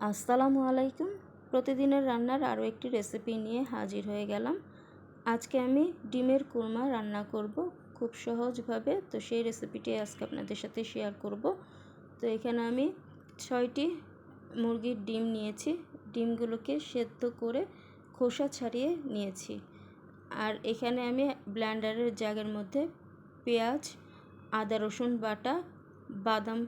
আসসালামু আলাইকুম। প্রতিদিনের রান্নার আরও একটি রেসিপি নিয়ে হাজির হয়ে গেলাম। আজকে আমি ডিমের কুরমা রান্না করব খুব সহজভাবে। তো সেই রেসিপিটি আজকে আপনাদের সাথে শেয়ার করব। তো এখানে আমি ছয়টি মুরগির ডিম নিয়েছি। ডিমগুলোকে সেদ্ধ করে খোসা ছাড়িয়ে নিয়েছি। আর এখানে আমি ব্ল্যান্ডারের জাগের মধ্যে পেঁয়াজ, আদা রসুন বাটা, বাদাম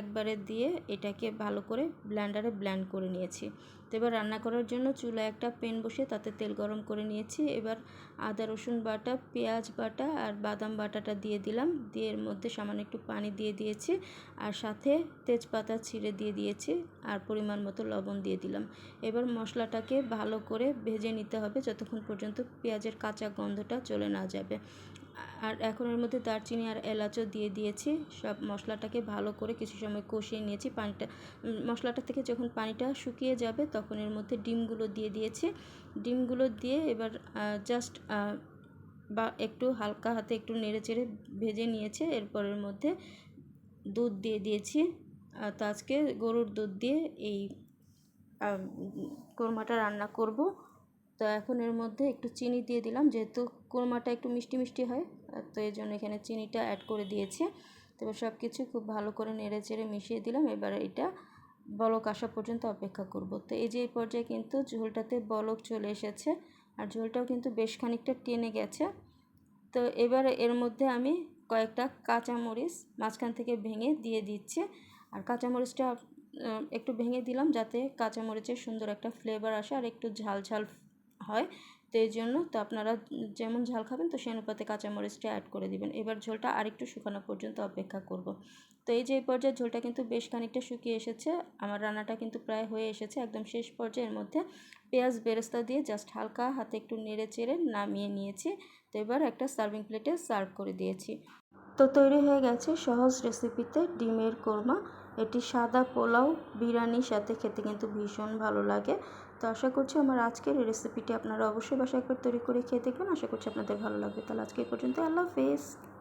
একবারে দিয়ে এটাকে ভালো করে ব্ল্যান্ডারে ব্ল্যান্ড করে নিয়েছি। তো এবার রান্না করার জন্য চুলায় একটা প্যান বসে তাতে তেল গরম করে নিয়েছি। এবার আদা, রসুন বাটা, পেঁয়াজ বাটা আর বাদাম বাটাটা দিয়ে দিলাম। দিয়ে এর মধ্যে সামান্য একটু পানি দিয়ে দিয়েছি আর সাথে তেজপাতা ছিঁড়ে দিয়ে দিয়েছি আর পরিমাণ মতো লবণ দিয়ে দিলাম। এবার মশলাটাকে ভালো করে ভেজে নিতে হবে যতক্ষণ পর্যন্ত পেঁয়াজের কাঁচা গন্ধটা চলে না যাবে। আর এখন এর মধ্যে দারচিনি আর এলাচও দিয়ে দিয়েছি। সব মশলাটাকে ভালো করে কিছু সময় কষিয়ে নিয়েছি। পানিটা মশলাটা থেকে যখন পানিটা শুকিয়ে যাবে তখন এর মধ্যে ডিমগুলো দিয়ে দিয়েছি। ডিমগুলো দিয়ে এবার জাস্ট বা, একটু হালকা হাতে একটু নেড়ে চেড়ে ভেজে নিয়েছে। এরপরের মধ্যে দুধ দিয়ে দিয়েছি। তো আজকে গরুর দুধ দিয়ে এই কোরমাটা রান্না করব। তো এখন এর মধ্যে একটু চিনি দিয়ে দিলাম, যেহেতু কোরমাটা একটু মিষ্টি মিষ্টি হয়, তো এই জন্য এখানে চিনিটা অ্যাড করে দিয়েছি। তারপর সব কিছু খুব ভালো করে নেড়ে চেড়ে মিশিয়ে দিলাম, এবার এটা বলক আসা পর্যন্ত অপেক্ষা করব। তো এই যে এই পর্যায়ে কিন্তু ঝোলটাতে বলক চলে এসেছে, আর ঝোলটাও কিন্তু বেশ খানিকটা টেনে গেছে। তো এবার এর মধ্যে আমি কয়েকটা কাঁচামরিচ মাঝখান থেকে ভেঙে দিয়ে দিচ্ছি, আর কাঁচামরিচটা একটু ভেঙে দিলাম যাতে কাঁচামরিচের সুন্দর একটা ফ্লেভার আসে, আর একটু ঝাল ঝাল হয়। তো এই জন্য তো আপনারা যেমন ঝাল খাবেন, তো সেই অনুপাতে কাঁচামরিচটা অ্যাড করে দিবেন। এবার ঝোলটা আরেকটু শুকানো পর্যন্ত অপেক্ষা করব। তো এই যে এই পর্যায়ে ঝোলটা কিন্তু বেশ খানিকটা শুকিয়ে এসেছে। আমার রান্নাটা কিন্তু প্রায় হয়ে এসেছে। একদম শেষ পর্যায়ের মধ্যে পেঁয়াজ বেরেস্তা দিয়ে জাস্ট হালকা হাতে একটু নেড়ে চেড়ে নামিয়ে নিয়েছি। তো এবার একটা সার্ভিং প্লেটে সার্ভ করে দিয়েছি। তো তৈরি হয়ে গেছে সহজ রেসিপিতে ডিমের কোরমা। এটি সাদা পোলাও বিরিয়ানির সাথে খেতে কিন্তু ভীষণ ভালো লাগে। তো আশা করছি আমার আজকের রেসিপিটি আপনারা অবশ্যই বাসায় একবার তৈরি করে খেয়ে দেখবেন। আশা করছি আপনাদের ভালো লাগবে। তাহলে আজকে পর্যন্ত আল্লাহ হাফেজ।